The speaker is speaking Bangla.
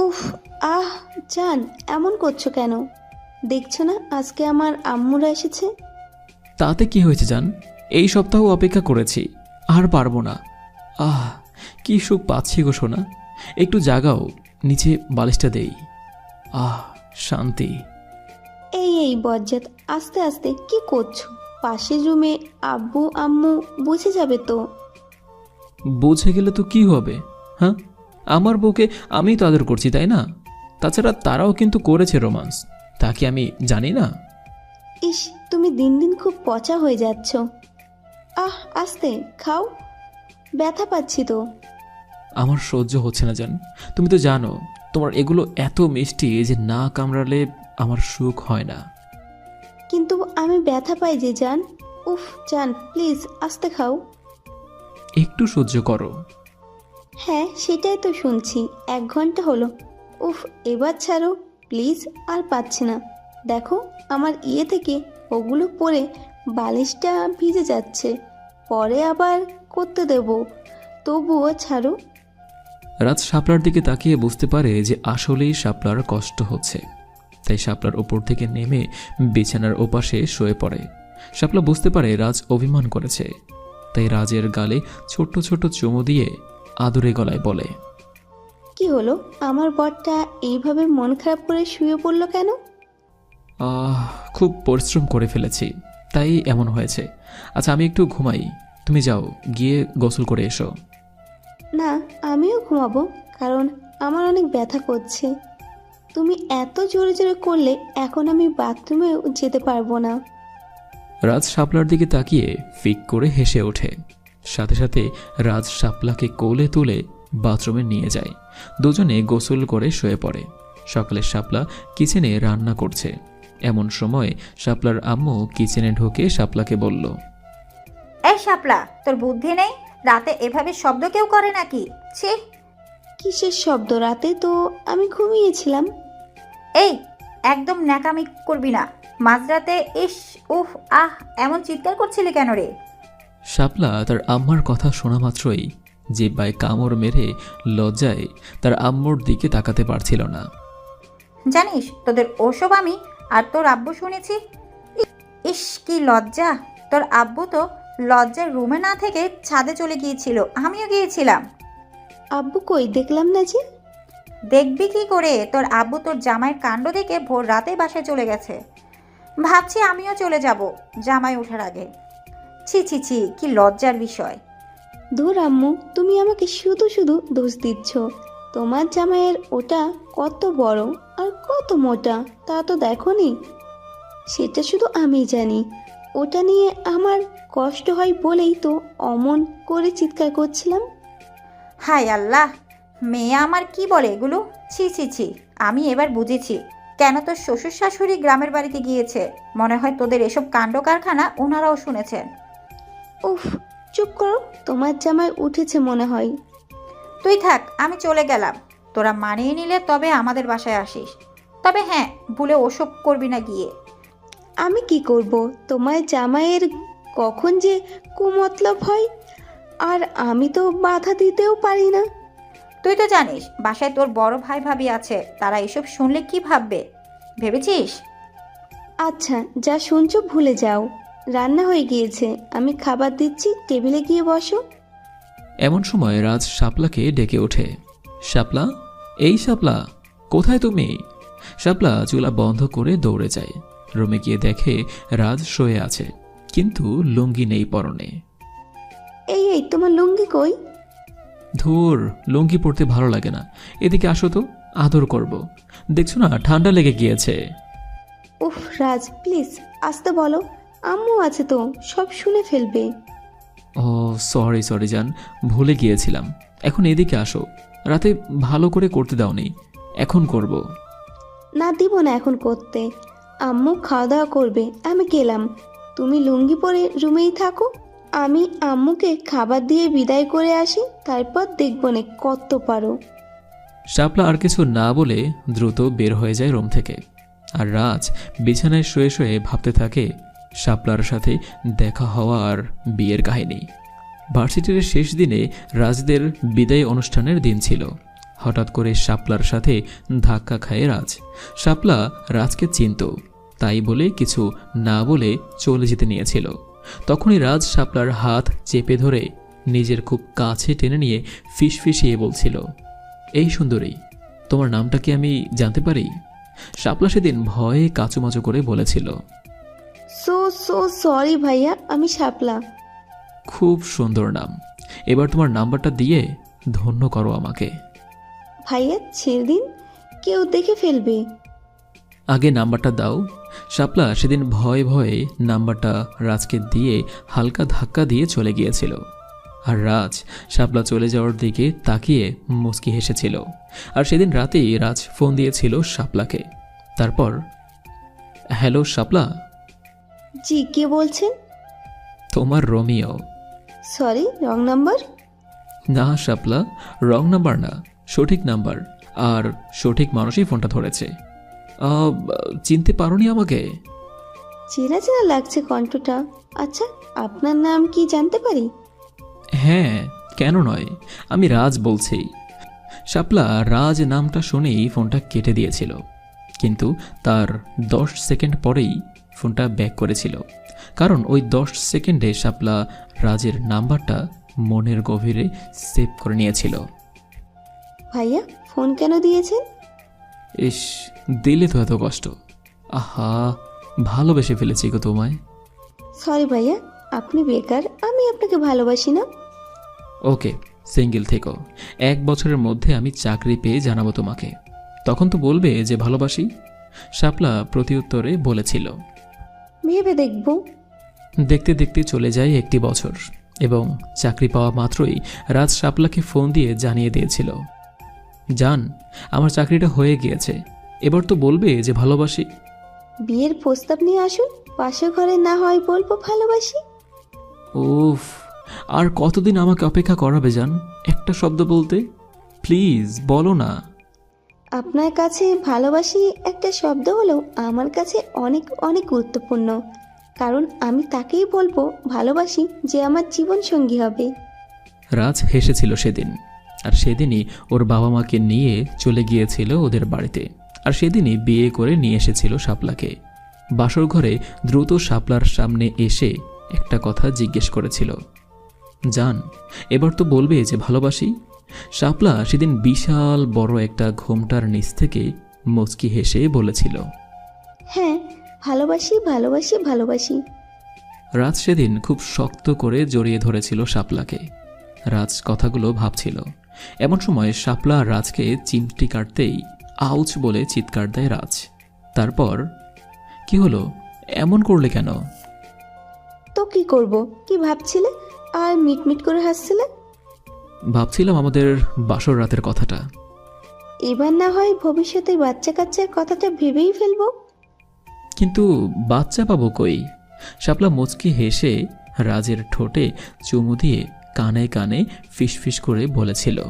উফ আহ জান এমন করছ কেন? দেখছ না আজকে আমার আম্মুরা এসেছে? তাতে কি হয়েছে জান? এই সপ্তাহ অপেক্ষা করেছি আর পারব না। আহ কি সুখ পাচ্ছি গো সোনা। একটু জাগাও নিচে বালিশটা দেই। আহ শান্তি। এই এই বজ্জাত আস্তে আস্তে কি করছ? পাশের রুমে আব্বু আম্মু বুঝে যাবে তো। বুঝে গেলে তো কি হবে হ্যাঁ? আমার বউকে আমি তো আদর করছি তাই না? তাছাড়া তারাও কিন্তু করেছে রোমান্স। তা কি আমি জানি না? ইস তুমি দিন দিন খুব পচা হয়ে যাচ্ছ। আহ আস্তে খাও। ব্যথা পাচ্ছি তো। আমার সহ্য হচ্ছে না জান। তুমি তো জানো তোমার এগুলো এত মিষ্টি যে না কামড়ালে আমার সুখ হয় না। কিন্তু আমি ব্যথা পাই যে জান। উফ জান প্লিজ আস্তে খাও। একটু সহ্য করো। হ্যাঁ সেটাই তো শুনছি। এক ঘণ্টা হলো। উফ, এবার ছাড়ো। প্লিজ, আর পাচ্ছি না। দেখো, আমার ইয়ে থেকে ওগুলো পরে বালিশটা ভিজে যাচ্ছে। পরে আবার করতে দেব। তবুও ছাড়ো। রাত শাপলার দিকে তাকিয়ে বুঝতে পারে যে আসলেই শাপলার কষ্ট হচ্ছে। তাই শাপলার ওপর থেকে নেমে বিছানার ওপাশে শুয়ে পড়ে। শাপলা বুঝতে পারে রাজ অভিমান করেছে। তাই রাজের গালে ছোট্ট ছোট চুমু দিয়ে আদুরে গলায় বলে কি হলো? আমার বরটা এইভাবে মন খারাপ করে শুয়ে পড়ল কেন? আহ খুব পরিশ্রম করে ফেলেছি তাই এমন হয়েছে। আচ্ছা আমি একটু ঘুমাই। তুমি যাও গিয়ে গোসল করে এসো। না আমিও ঘুমাবো কারণ আমার অনেক ব্যথা করছে। তুমি এত জোরে জোরে করলে এখন আমি বাথরুমেও যেতে পারব না। রাজ শাপলার দিকে তাকিয়ে ফিক করে হেসে ওঠে। সাথে সাথে রাজ শাপলাকে কোলে তুলে বাথরুমে নিয়ে যায়। দুজনে গোসল করে শুয়ে পড়ে। সকালে শাপলা কিচেনে রান্না করছে। এমন সময় শাপলার আম্মু কিচেনে ঢুকে শাপলাকে বলল এই শাপলা তোর বুদ্ধি নেই? রাতে এভাবে শব্দ কেউ করে নাকি? ছি! কিসের শব্দ? রাতে তো আমি ঘুমিয়েছিলাম। এই একদম ন্যাকামি করবি না। মাঝরাতে ইস উফ আহ এমন চিৎকার করছিলি কেন রে? শাপলা তার আম্মার কথা শোনা মাত্রই জিব্বায় কামড় মেরে লজ্জায় তার আম্মুর দিকে তাকাতে পারছিল না। জানিস তোদের ওসব আমি আর তোর আব্বু শুনেছি? ই- ইস কি লজ্জা। তোর আব্বু তো লজ্জার রুমে না থেকে ছাদে চলে গিয়েছিল আমিও গিয়েছিলাম। আব্বু কই দেখলাম না যে? দেখবি কি করে? তোর আব্বু তোর জামাইয়ের কাণ্ড দেখে ভোর রাতে বাসায় চলে গেছে। ভাবছি আমিও চলে যাব জামাই ওঠার আগে। ছি ছি ছি কি লজ্জার বিষয়। ধুর আম্মু তুমি আমাকে শুধু শুধু দোষ দিচ্ছ। তোমার জামাইয়ের ওটা কত বড় আর কত মোটা তা তো দেখনি। সেটা শুধু আমি জানি। ওটা নিয়ে আমার কষ্ট হয় বলেই তো অমন করে চিৎকার করছিলাম। হাই আল্লাহ মেয়ে আমার কি বলে এগুলো? ছি ছি ছি আমি এবার বুঝেছি। কেন তোর শ্বশুর শাশুড়ি গ্রামের বাড়িতে গিয়েছে? মনে হয় তোদের এসব কাণ্ড কারখানা ওনারাও শুনেছেন। উফ চুপ করো তোমার জামাই উঠেছে মনে হয়। তুই থাক আমি চলে গেলাম। তোরা মানিয়ে নিলে তবে আমাদের বাসায় আসিস। তবে হ্যাঁ ভুলে ওসব করবি না গিয়ে। আমি কি করব? তোমার জামাইয়ের কখন যে কুমতলব হয় আর আমি তো বাধা দিতেও পারি না। তুই তো জানিস বাসায় তোর বড় ভাই ভাবি আছে তারা এসব শুনলে কি ভাববে? ভেবেছিস? আচ্ছা যা শুনছো ভুলে যাও। রান্না হয়ে গিয়েছে। আমি খাবার দিচ্ছি টেবিলে গিয়ে বসো। এমন সময় রাজ শাপলাকে ডেকে ওঠে। শাপলা এই শাপলা কোথায় তুমি? শাপলা চুলা বন্ধ করে দৌড়ে যায়। রুমে গিয়ে দেখে রাজ শোয়ে আছে কিন্তু লুঙ্গি নেই পরনে। এই এই তোমার লুঙ্গি কই? ধুর লুঙ্গি পরতে ভালো লাগে না। এদিকে আসো তো আদর করব। দেখছ না ঠান্ডা লেগে গিয়েছে। উফ রাজ প্লিজ আসতে বলো। আম্মু আছে তো সব শুনে ফেলবে। ও সরি সরি জান ভুলে গিয়েছিলাম। এখন এদিকে আসো রাতে ভালো করে করতে দাওনি এখন করব। না দিব না এখন করতে। আম্মু খাওয়া দাওয়া করবে আমি গেলাম। তুমি লুঙ্গি পরে রুমেই থাকো আমি আম্মুকে খাবার দিয়ে বিদায় করে আসি তারপর দেখব নে কত পারো। শাপলা আর কিছু না বলে দ্রুত বের হয়ে যায় রুম থেকে। আর রাজ বিছানায় শুয়ে শুয়ে ভাবতে থাকে শাপলার সাথে দেখা হওয়ার বিয়ের কাহিনী। ভার্সিটির শেষ দিনে রাজদের বিদায় অনুষ্ঠানের দিন ছিল। হঠাৎ করে শাপলার সাথে ধাক্কা খায় রাজ। শাপলা রাজকে চিনত, তাই বলে কিছু না বলে চলে যেতে নিয়েছিল। তখনই রাজ শাপলার হাত চেপে ধরে নিজের খুব কাছে টেনে নিয়ে ফিসফিসিয়ে বলছিল, এই সুন্দরী, তোমার নামটা কি আমি জানতে পারি? শাপলা সেদিন ভয়ে কাচুমাচু করে বলেছিল সো সো সরি ভাইয়া আমি শাপলা। খুব সুন্দর নাম। এবার তোমার নাম্বারটা দিয়ে ধন্য করো আমাকে। ভাইয়া ছেড়ে দিন কেউ দেখে ফেলবে। আগে নাম্বারটা দাও। শাপলা সেদিন ভয়ে ভয়ে নাম্বারটা রাজকে দিয়ে হালকা ধাক্কা দিয়ে চলে গিয়েছিল। আর রাজ শাপলা চলে যাওয়ার দিকে তাকিয়ে মুচকি হেসেছিল। আর সেদিন রাতেই রাজ ফোন দিয়েছিল শাপলাকে। তারপর হ্যালো শাপলা? জি কে বলছেন? তোমার রোমিও। Sorry wrong number? না শাপলা রং নাম্বার না সঠিক নাম্বার। আর সঠিক মানুষই ফোনটা ধরেছে। আহ, চিনতে পারোনি আমাকে? চেনা চেনা লাগছে কণ্ঠটা। আচ্ছা আপনার নাম কি জানতে পারি? হ্যাঁ কেন নয় আমি রাজ বলছি। শাপলা রাজ নামটা শুনেই ফোনটা কেটে দিয়েছিল। কিন্তু তার দশ সেকেন্ড পরেই ফোনটা ব্যাক করেছিল। কারণ ওই দশ সেকেন্ডে শাপলা রাজের নাম্বারটা মনের গভীরে সেভ করে নিয়েছিল। ভাইয়া ফোন কেন দিয়েছেন? ইস দিলে তো এত কষ্ট। আহা ভালোবেসে ফেলেছি গো তোমায়। সরি ভাইয়া আপনি বেকার আমি আপনাকে ভালোবাসি না। ওকে সিঙ্গেল থেকো। এক বছরের মধ্যে আমি চাকরি পেয়ে জানাব তোমাকে। তখন তো বলবে যে ভালোবাসি। শাপলা প্রতিউত্তরে বলেছিল। ভেবে দেখব। দেখতে দেখতে চলে যায় একটি বছর এবং চাকরি পাওয়া মাত্রই রাজ শাপলাকে ফোন দিয়ে জানিয়ে দিয়েছিল। জান আমার চাকরিটা হয়ে গিয়েছে। এবার তো বলবে যে ভালোবাসি। বিয়ের প্রস্তাব নিয়ে আসুন পাশে ঘরে না হয় বলব ভালোবাসি। উফ আর কতদিন আমাকে অপেক্ষা করাবে জান? একটা শব্দ বলতে? প্লিজ বলো না। আপনার কাছে ভালোবাসি একটা শব্দ হলেও আমার কাছে অনেক অনেক গুরুত্বপূর্ণ। কারণ আমি তাকেই বলব, ভালোবাসি যে আমার জীবন সঙ্গী হবে। রাজ হেসেছিল সেদিন, আর সেদিনই ওর বাবা মাকে নিয়ে চলে গিয়েছিল ওদের বাড়িতে। আর সেদিনই বিয়ে করে নিয়ে এসেছিল শাপলাকে। বাসর ঘরে দ্রুত শাপলার সামনে এসে একটা কথা জিজ্ঞেস করেছিল, জান, এবার তো বলবে যে ভালোবাসি শাপলা সেদিন বিশাল বড় একটা ঘোমটার নিচ থেকে মুচকি হেসে বলেছিল হ্যাঁ ভালোবাসি ভালোবাসি ভালোবাসি। রাজ সেদিন খুব শক্ত করে জড়িয়ে ধরেছিল শাপলাকে। রাজ কথাগুলো ভাবছিল। এমন সময় শাপলা রাজকে চিমটি কাটতেই আউচ বলে চিৎকার দেয় রাজ। তারপর কি হলো? এমন করলে কেন? তো কি করব? কি ভাবছিলে? আর মিটমিট করে হাসছিলে? ভাবছিলাম আমাদের বাসর রাতের কথাটা। এবার না হয় ভবিষ্যতে বাচ্চা কাচ্চার কথাটা ভেবেই ফেলব। কিন্তু বাচ্চা পাবো কই? শাপলা মুচকি হেসে রাজের ঠোঁটে চুমু দিয়ে কানে কানে ফিসফিস করে বলেছিল।